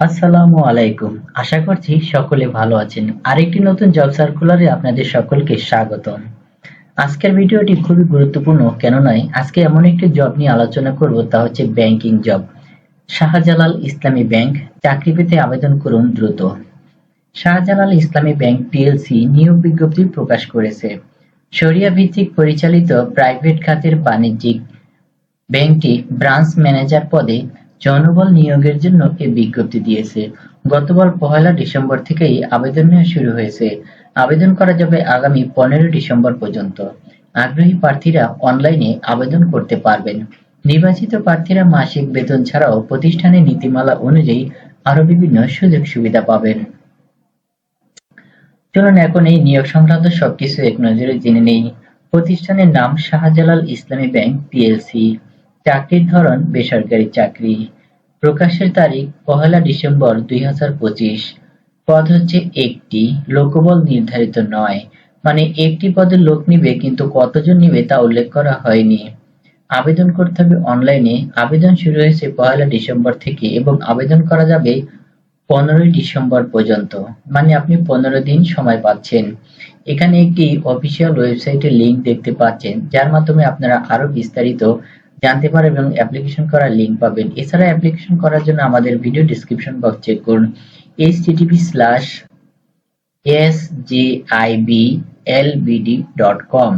আসসালামু আলাইকুম। আশা করছি সকলে ভালো আছেন। আরেকটি নতুন জব সার্কুলারে আপনাদের সকলকে স্বাগতম। আজকের ভিডিওটি খুবই গুরুত্বপূর্ণ কেন নয় আজকে এমন একটি জব নিয়ে আলোচনা করব, তা হচ্ছে ব্যাংকিং জব। শাহজালাল ইসলামী ব্যাংক চাকরি পেতে আবেদন করুন দ্রুত। শাহজালাল ইসলামী ব্যাংক পিএলসি নিয়োগ বিজ্ঞপ্তি প্রকাশ করেছে। শরিয়া ভিত্তিক পরিচালিত প্রাইভেট খাতের বাণিজ্যিক ব্যাংকটি ব্রাঞ্চ ম্যানেজার পদে জনবল নিয়োগের জন্য এ বিজ্ঞপ্তি দিয়েছে। গতকাল পহেলা ডিসেম্বর থেকেই আবেদন নেওয়া শুরু হয়েছে। আবেদন করা যাবে আগামী পনেরো ডিসেম্বর পর্যন্ত। আগ্রহী প্রার্থীরা অনলাইনে আবেদন করতে পারবেন। নির্বাচিত প্রার্থীরা মাসিক বেতন ছাড়াও প্রতিষ্ঠানের নীতিমালা অনুযায়ী আরও বিভিন্ন সুযোগ সুবিধা পাবেন। চলুন এখন এই নিয়োগ সংক্রান্ত সবকিছু এক নজরে জেনে নেই। প্রতিষ্ঠানের নাম শাহজালাল ইসলামী ব্যাংক, পিএলসি। চাকরির ধরন বেসরকারি চাকরি। প্রকাশের তারিখ পহেলা ডিসেম্বর দুই পদ হচ্ছে একটি, লোকবল নির্ধারিত নয়। মানে একটি পদে লোক নিবে কিন্তু কতজন নিবে তা উল্লেখ করা হয়নি। আবেদন করতে হবে অনলাইনে। আবেদন শুরু হয়েছে পহেলা ডিসেম্বর থেকে এবং আবেদন করা যাবে পনেরোই ডিসেম্বর পর্যন্ত। মানে আপনি পনেরো দিন সময় পাচ্ছেন। এখানে একটি অফিসিয়াল ওয়েবসাইটের লিংক দেখতে পাচ্ছেন, যার মাধ্যমে আপনারা আরও বিস্তারিত জানতে পারবেন এবং অ্যাপ্লিকেশন করার লিংক পাবেন। এছাড়া অ্যাপ্লিকেশন করার জন্য আমাদের ভিডিও ডিসক্রিপশন বক্স চেক করুন। http স্ল্যাশ ডট কম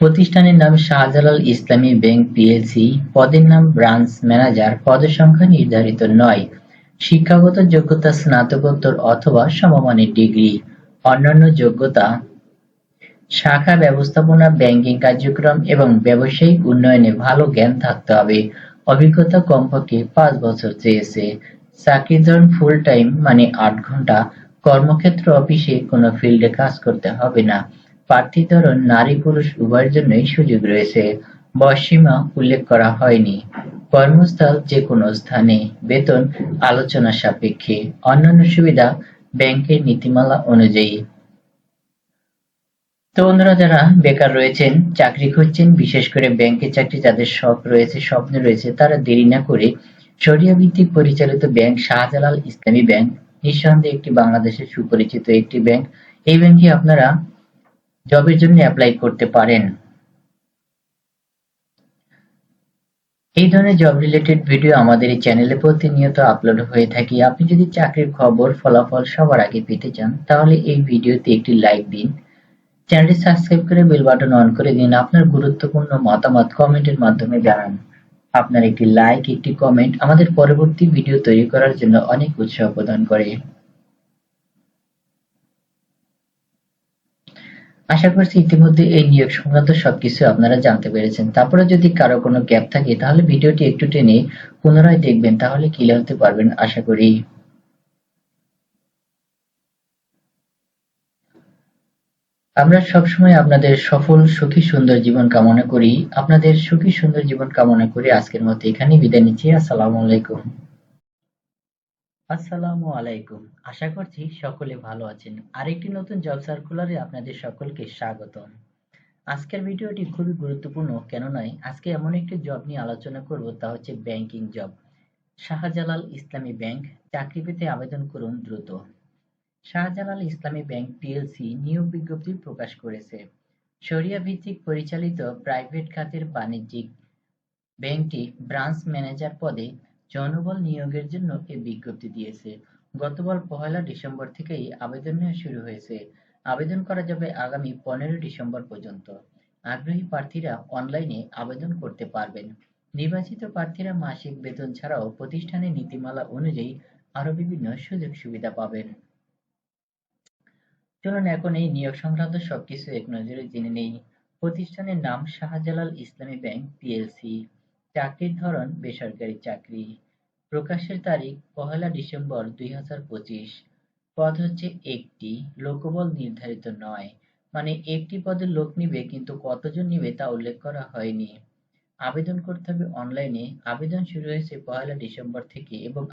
প্রতিষ্ঠানের নাম শাহজালাল ইসলামী ব্যাংক পিএলসি পদের নাম ব্রাঞ্চ ম্যানেজার পদের সংখ্যা নির্ধারিত নয়। শিক্ষাগত যোগ্যতা, স্নাতকোত্তর অথবা সমমানের ডিগ্রি অন্যান্য যোগ্যতা শাখা ব্যবস্থাপনা, ব্যাংকিং কার্যক্রম এবং ব্যবসায়িক উন্নয়নে ভালো জ্ঞান থাকতে হবে। অভিজ্ঞতা কমপক্ষে পাঁচ বছর চেয়েছে। চাকরির ধরন ফুল টাইম মানে আট ঘণ্টা। কর্মক্ষেত্র অফিসে কোনো ফিল্ডে কাজ করতে হবে না। প্রার্থী ধরন নারী পুরুষ উভয়ের জন্যই সুযোগ রয়েছে। বয়সীমা উল্লেখ করা হয়নি। কর্মস্থল যে কোনো স্থানে। বেতন আলোচনা সাপেক্ষে। অন্যান্য সুবিধা, ব্যাংকের নীতিমালা অনুযায়ী। তো বন্ধুরা যারা বেকার রয়েছেন, চাকরি খুঁজছেন, বিশেষ করে ব্যাংকে চাকরি যাদের শখ রয়েছে, স্বপ্ন রয়েছে, তারা দেরি না করে শরিয়া ভিত্তিক পরিচালিত ব্যাংক শাহজালাল ইসলামী ব্যাংক, নিঃসন্দেহে একটি বাংলাদেশের সুপরিচিত একটি ব্যাংক। এই ব্যাংকে আপনারা জবের জন্য অ্যাপ্লাই করতে পারেন। এই ধরনের জব রিলেটেড ভিডিও আমাদের এই চ্যানেলে প্রতিনিয়ত আপলোড হয়ে থাকে। আপনি যদি চাকরির খবর, ফলাফল সবার আগে পেতে চান, তাহলে এই ভিডিওতে একটি লাইক দিন। চ্যানেলটি সাবস্ক্রাইব করে বেল বাটন অন করে দিন। আপনার গুরুত্বপূর্ণ মতামত কমেন্টের মাধ্যমে জানান। আপনার একটি লাইক একটি কমেন্ট আমাদের পরবর্তী ভিডিও তৈরি করার জন্য অনেক উৎসাহ প্রদান করে। আশা করছি ইতিমধ্যে এই নিয়োগ সংক্রান্ত সবকিছু আপনারা জানতে পেরেছেন। তারপরে যদি কারও কোনো গ্যাপ থাকে, তাহলে ভিডিওটি একটু টেনে পুনরায় দেখবেন, তাহলে ক্লিয়ার হতে পারবেন, আশা করি। আমরা সবসময় আপনাদের সফল, সুখী, সুন্দর জীবন কামনা করি। আপনাদের সুখী, সুন্দর জীবন কামনা করে আজকের মতো এখানেই বিদায় নিচ্ছি। আসসালামু আলাইকুম। আসসালামু আলাইকুম। আশা করছি সকলে ভালো আছেন। আরেকটি নতুন জব সার্কুলারে আপনাদের সকলকে স্বাগতম। আজকের ভিডিওটি খুবই গুরুত্বপূর্ণ কেন নয় আজকে এমন একটি জব নিয়ে আলোচনা করব, তা হচ্ছে ব্যাংকিং জব। শাহজালাল ইসলামী ব্যাংক, চাকরি পেতে আবেদন করুন দ্রুত। শাহজালাল ইসলামী ব্যাংক পিএলসি নিয়োগ বিজ্ঞপ্তি প্রকাশ করেছে। শরিয়া ভিত্তিক পরিচালিত প্রাইভেট খাতের বাণিজ্যিক ব্যাংকটি ব্রাঞ্চ ম্যানেজার পদে জনবল নিয়োগের জন্য এ বিজ্ঞপ্তি দিয়েছে। গতকাল পহেলা ডিসেম্বর থেকেই আবেদন শুরু হয়েছে। আবেদন করা যাবে আগামী পনেরো ডিসেম্বর পর্যন্ত। আগ্রহী প্রার্থীরা অনলাইনে আবেদন করতে পারবেন। নির্বাচিত প্রার্থীরা মাসিক বেতন ছাড়াও প্রতিষ্ঠানের নীতিমালা অনুযায়ী আরও বিভিন্ন সুযোগ সুবিধা পাবেন। চলুন এখন এই নিয়োগ সংক্রান্ত সবকিছু এক নজরে জেনে নেই। প্রতিষ্ঠানের নাম শাহজালাল ইসলামী ব্যাংক পিএলসি। চাকরির ধরন, বেসরকারি চাকরি। প্রকাশের তারিখ, পহেলা ডিসেম্বর দুই হাজার পঁচিশ। পদ হচ্ছে একটি, লোকবল নির্ধারিত নয়। মানে একটি পদে লোক নিবে, কিন্তু কতজন নিবে তা উল্লেখ করা হয়নি। আবেদন করতে হবে অনলাইনে আবেদন শুরু হয়েছে পহেলা ডিসেম্বর থেকে এবং